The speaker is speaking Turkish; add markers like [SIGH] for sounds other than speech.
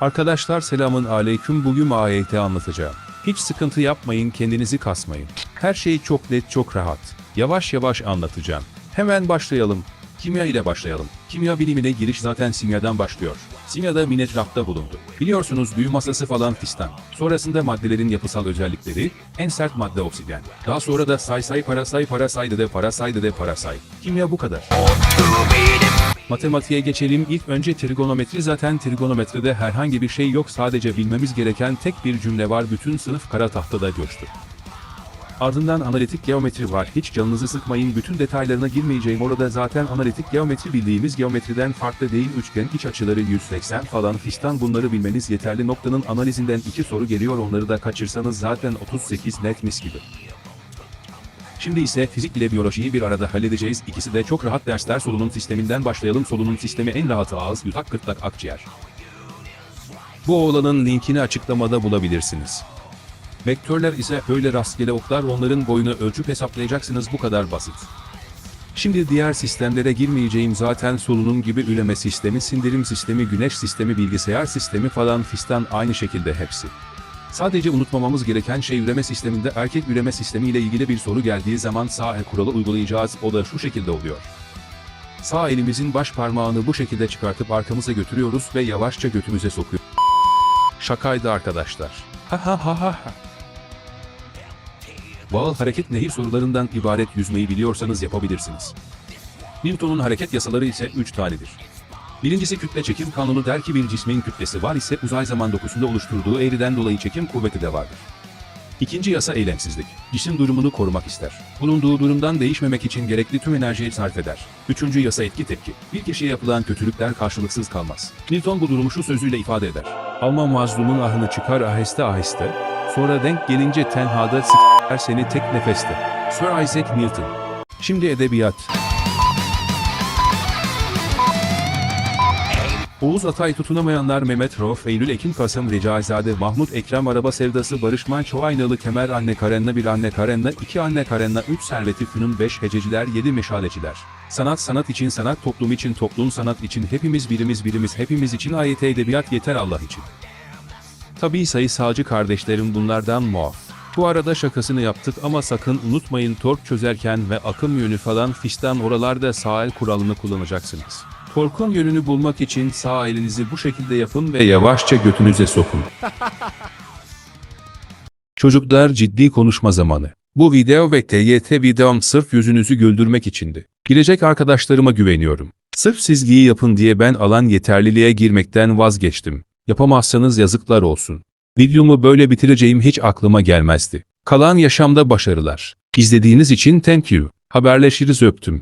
Arkadaşlar selamın aleyküm bugün AYT anlatacağım. Hiç sıkıntı yapmayın kendinizi kasmayın. Her şey çok net çok rahat. Yavaş yavaş anlatacağım. Hemen başlayalım. Kimya ile başlayalım. Kimya bilimine giriş zaten simyadan başlıyor. Simyada minet rafta bulundu. Biliyorsunuz büyü masası falan fistan. Sonrasında maddelerin yapısal özellikleri, en sert madde oksijen. Daha sonra da say say para say para say dede para say dede para say. Kimya bu kadar. Matematiğe geçelim. İlk önce trigonometri zaten trigonometride herhangi bir şey yok. Sadece bilmemiz gereken tek bir cümle var. Bütün sınıf kara tahtada göçtü. Ardından analitik geometri var. Hiç canınızı sıkmayın. Bütün detaylarına girmeyeceğim. Orada zaten analitik geometri bildiğimiz geometriden farklı değil. Üçgen iç açıları 180 falan fistan bunları bilmeniz yeterli. Noktanın analizinden iki soru geliyor. Onları da kaçırsanız zaten 38 net mis gibi. Şimdi ise fizik ile biyolojiyi bir arada halledeceğiz. İkisi de çok rahat dersler. Solunum sisteminden başlayalım. Solunum sistemi en rahatı ağız, yutak, gırtlak, akciğer. Bu oğlanın linkini açıklamada bulabilirsiniz. Vektörler ise öyle rastgele oklar onların boyunu ölçüp hesaplayacaksınız bu kadar basit. Şimdi diğer sistemlere girmeyeceğim zaten solunum gibi üreme sistemi, sindirim sistemi, güneş sistemi, bilgisayar sistemi falan fistan aynı şekilde hepsi. Sadece unutmamamız gereken şey üreme sisteminde erkek üreme sistemi ile ilgili bir soru geldiği zaman sağ el kuralı uygulayacağız. O da şu şekilde oluyor. Sağ elimizin baş parmağını bu şekilde çıkartıp arkamıza götürüyoruz ve yavaşça götümüze sokuyoruz. Şakaydı arkadaşlar. Ha ha ha ha ha. Bağıl hareket nehir sorularından ibaret yüzmeyi biliyorsanız yapabilirsiniz. Newton'un hareket yasaları ise 3 tanedir. Birincisi kütle çekim kanunu der ki bir cismin kütlesi var ise uzay zaman dokusunda oluşturduğu eğriden dolayı çekim kuvveti de vardır. İkinci yasa eylemsizlik. Cisim durumunu korumak ister. Bulunduğu durumdan değişmemek için gerekli tüm enerjiyi sarf eder. Üçüncü yasa etki tepki. Bir kişiye yapılan kötülükler karşılıksız kalmaz. Newton bu durumu şu sözüyle ifade eder. Alma mazlumun ahını çıkar aheste aheste, sonra denk gelince tenhada s**er seni tek nefeste. Sir Isaac Newton. Şimdi edebiyat. Oğuz Atay tutunamayanlar Mehmet Rauf, Eylül Ekin Kasım Recaizade, Mahmut Ekrem Araba Sevdası Barış Manço Aynalı Kemer Anne Karenna bir Anne Karenna iki Anne Karenna üç Serveti Fünun beş Hececiler yedi Meşaleciler. Sanat sanat için sanat toplum için toplum sanat için hepimiz birimiz birimiz hepimiz için ayet edebiyat yeter Allah için. Tabii sayısalcı kardeşlerim bunlardan muaf. Bu arada şakasını yaptık ama sakın unutmayın tork çözerken ve akım yönü falan fistan oralarda sağ el kuralını kullanacaksınız. Torkun yönünü bulmak için sağ elinizi bu şekilde yapın ve yavaşça götünüze sokun. [LAUGHS] Çocuklar ciddi konuşma zamanı. Bu video ve TYT videom sırf yüzünüzü güldürmek içindi. Girecek arkadaşlarıma güveniyorum. Sırf sizliği yapın diye ben alan yeterliliğe girmekten vazgeçtim. Yapamazsanız yazıklar olsun. Videomu böyle bitireceğim hiç aklıma gelmezdi. Kalan yaşamda başarılar. İzlediğiniz için thank you. Haberleşiriz öptüm.